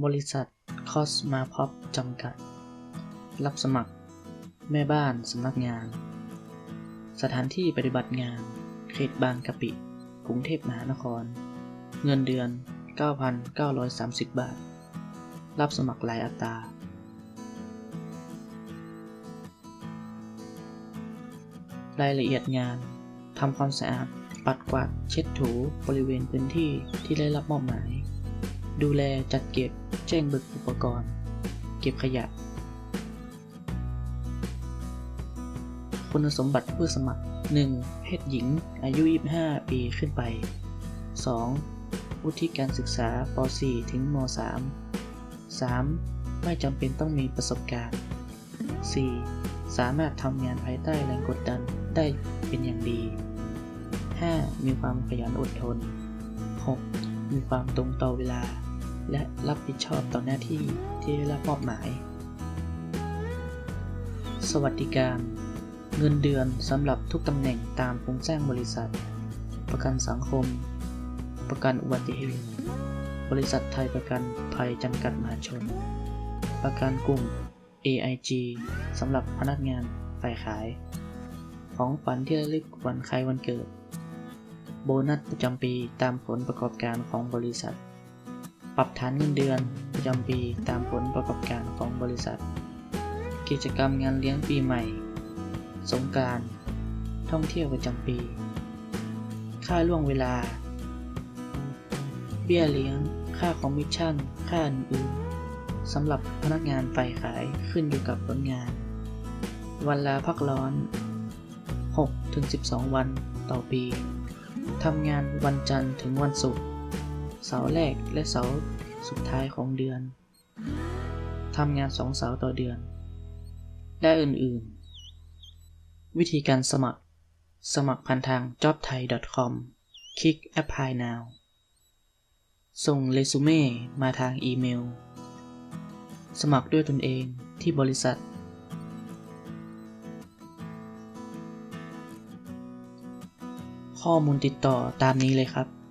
บริษัทคอสมาพอปจำกัด รับสมัคร แม่บ้านสำนักงาน สถานที่ปฏิบัติงาน เขตบางกะปิ กรุงเทพมหานคร เงินเดือน 9,930 บาท รับสมัครหลายอัตรารายละเอียดงาน ทำความสะอาด ปัดกวาด เช็ดถูบริเวณพื้นที่ที่ได้รับมอบหมาย ดูแลจัดเก็บแจ้งเบิกอุปกรณ์ เก็บขยะ คุณสมบัติผู้สมัคร 1. เพศหญิง อายุ 25 ปีขึ้นไป 2. วุฒิการศึกษาป .4 ถึงม .3 3. ไม่จำเป็นต้องมีประสบการณ์ 4. สามารถทำงานภายใต้แรงกดดันได้เป็นอย่างดี 5. มีความขยันอดทน 6. มีความตรงต่อเวลา และรับผิดชอบต่อหน้าที่ที่ได้รับมอบหมาย สวัสดิการ เงินเดือนสำหรับทุกตำแหน่งตามโครงสร้างบริษัท ประกันสังคม ประกันอุบัติเหตุบริษัทไทยประกันภัยจำกัดมหาชน ประกันกลุ่ม AIG สำหรับพนักงานฝ่ายขาย ของขวัญที่ระลึกวันคล้ายวันเกิด โบนัสประจำปีตามผลประกอบการของบริษัท ปรับฐานเงินเดือนประจำปีตามผลประกอบการของบริษัท กิจกรรมงานเลี้ยงปีใหม่ สงการ ท่องเที่ยวประจำปี ค่าล่วงเวลา เบี้ยเลี้ยง ค่าคอมมิชชั่น ค่าอื่นๆสำหรับพนักงานฝ่ายขายขึ้นอยู่กับผลงาน วันลาพักร้อน 6-12 วันต่อปี ทำงานวันจันทร์ถึงวันศุกร์เสาร์แรกและเสาร์สุดท้ายของเดือน ทำงานสองเสาร์ต่อเดือน และอื่นๆ วิธีการสมัคร สมัครผ่านทาง jobthai.com คลิก apply now ส่งเรซูเม่มาทางอีเมล สมัครด้วยตนเองที่บริษัท ข้อมูลติดต่อตามนี้เลยครับ